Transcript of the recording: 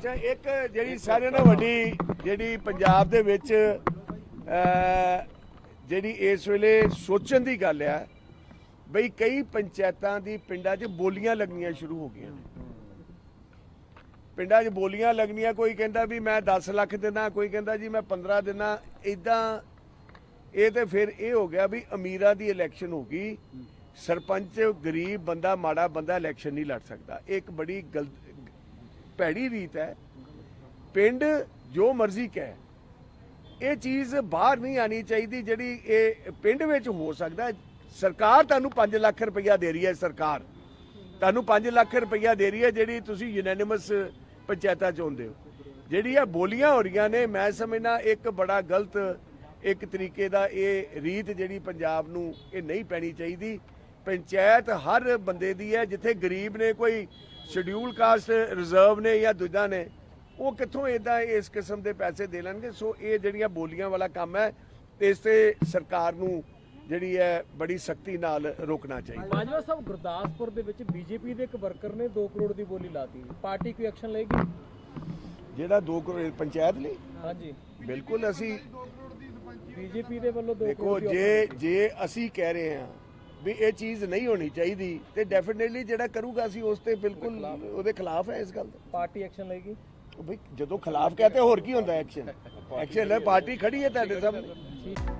ਅੱਛਾ, ਇੱਕ ਜਿਹੜੀ ਸਾਰਿਆਂ ਨਾਲੋਂ ਵੱਡੀ ਜਿਹੜੀ ਪੰਜਾਬ ਦੇ ਵਿੱਚ ਜਿਹੜੀ ਇਸ ਵੇਲੇ ਸੋਚਣ ਦੀ ਗੱਲ ਆ, ਬਈ ਕਈ ਪੰਚਾਇਤਾਂ ਦੀ ਪਿੰਡਾਂ 'ਚ ਬੋਲੀਆਂ ਲੱਗਣੀਆਂ ਸ਼ੁਰੂ ਹੋ ਗਈਆਂ ਪਿੰਡਾਂ 'ਚ ਬੋਲੀਆਂ ਲੱਗਣੀਆਂ, ਕੋਈ ਕਹਿੰਦਾ ਵੀ ਮੈਂ 10 ਲੱਖ ਦਿੰਦਾ, ਕੋਈ ਕਹਿੰਦਾ ਜੀ ਮੈਂ 15 ਦਿਨਾ ਇਦਾਂ ਇਹ ਤੇ ਫਿਰ ਇਹ ਹੋ ਗਿਆ ਵੀ ਅਮੀਰਾਂ ਦੀ ਇਲੈਕਸ਼ਨ ਹੋ ਗਈ। ਸਰਪੰਚ ਗਰੀਬ ਬੰਦਾ, ਮਾੜਾ ਬੰਦਾ ਇਲੈਕਸ਼ਨ ਨਹੀਂ ਲੜ ਸਕਦਾ। ਇਹ ਇੱਕ ਬੜੀ ਗਲਤ ਭੈੜੀ ਰੀਤ ਹੈ। ਪਿੰਡ ਜੋ ਮਰਜ਼ੀ ਕਹੇ। ਇਹ ਚੀਜ਼ ਬਾਹਰ ਨਹੀਂ ਆਣੀ ਚਾਹੀਦੀ ਜਿਹੜੀ ਇਹ ਪਿੰਡ ਵਿੱਚ ਹੋ ਸਕਦਾ ਸਰਕਾਰ ਤੁਹਾਨੂੰ 5 ਲੱਖ ਰੁਪਈਆ ਦੇ ਰਹੀ ਹੈ, ਸਰਕਾਰ। ਤੁਹਾਨੂੰ 5 ਲੱਖ ਰੁਪਈਆ ਦੇ ਰਹੀ ਹੈ ਜਿਹੜੀ ਤੁਸੀਂ ਯੂਨੈਨਿਮਸ ਪੰਚਾਇਤਾਂ ਚ ਚਾਹੁੰਦੇ ਹੋ। ਜਿਹੜੀ ਇਹ ਬੋਲੀਆਂ ਹੋ ਰਹੀਆਂ ਨੇ, ਮੈਂ ਸਮਝਣਾ ਇੱਕ ਬੜਾ ਗਲਤ, ਇੱਕ ਤਰੀਕੇ ਦਾ ਇਹ ਰੀਤ ਜਿਹੜੀ ਪੰਜਾਬ ਨੂੰ ਇਹ ਨਹੀਂ ਪੈਣੀ ਚਾਹੀਦੀ। ਪੰਚਾਇਤ ਹਰ ਬੰਦੇ ਦੀ ਹੈ, ਜਿੱਥੇ ਗਰੀਬ ਨੇ ਕੋਈ ਸ਼ਡਿਊਲ ਕਾਸਟ ਰਿਜ਼ਰਵ ਨੇ ਜਾਂ ਦੂਜਾ ਨੇ ਉਹ ਕਿੱਥੋਂ ਇਦਾਂ ਇਸ ਕਿਸਮ ਦੇ ਪੈਸੇ ਦੇ ਲੈਣਗੇ? ਸੋ ਇਹ ਜਿਹੜੀਆਂ ਬੋਲੀਆਂ ਵਾਲਾ ਕੰਮ ਹੈ ਇਸ ਤੇ ਸਰਕਾਰ ਨੂੰ ਜਿਹੜੀ ਹੈ ਬੜੀ ਸਖਤੀ ਨਾਲ ਰੋਕਣਾ ਚਾਹੀਦਾ। ਬਾਜਵਾ ਸਾਹਿਬ ਗੁਰਦਾਸਪੁਰ ਦੇ ਵਿੱਚ ਬੀਜੇਪੀ ਦੇ ਇੱਕ ਵਰਕਰ ਨੇ 2 ਕਰੋੜ ਦੀ ਬੋਲੀ ਲਾਤੀ। ਪਾਰਟੀ ਕੋਈ ਐਕਸ਼ਨ ਲਏਗੀ? ਜਿਹੜਾ 2 ਕਰੋੜ ਪੰਚਾਇਤ ਲਈ? ਹਾਂਜੀ। ਬਿਲਕੁਲ ਅਸੀਂ ਬੀਜੇਪੀ ਦੇ ਵੱਲੋਂ 2 ਦੇਖੋ ਕਰੋੜ ਦੀ ਜੇ ਜੇ ਅਸੀਂ ਕਹਿ ਰਹੇ ਹਾਂ ਵੀ ਇਹ ਚੀਜ਼ ਨਹੀਂ ਹੋਣੀ ਚਾਹੀਦੀ ਤੇ ਡੈਫੀਨਿਟਲੀ ਜਿਹੜਾ ਕਰੂਗਾ ਅਸੀਂ ਉਸ ਤੇ ਬਿਲਕੁਲ ਉਹਦੇ ਖਿਲਾਫ। ਹੈ ਇਸ ਗੱਲ ਦਾ। Party action ਲਏਗੀ? ਬਈ ਜਦੋਂ ਖਿਲਾਫ ਕਹਤੇ ਹੋਰ ਕੀ ਹੁੰਦਾ ਐਕਸ਼ਨ ਐਕਸ਼ਨ ਹੈ ਪਾਰਟੀ ਖੜੀ ਹੈ ਤੁਹਾਡੇ ਸਾਹਮਣੇ।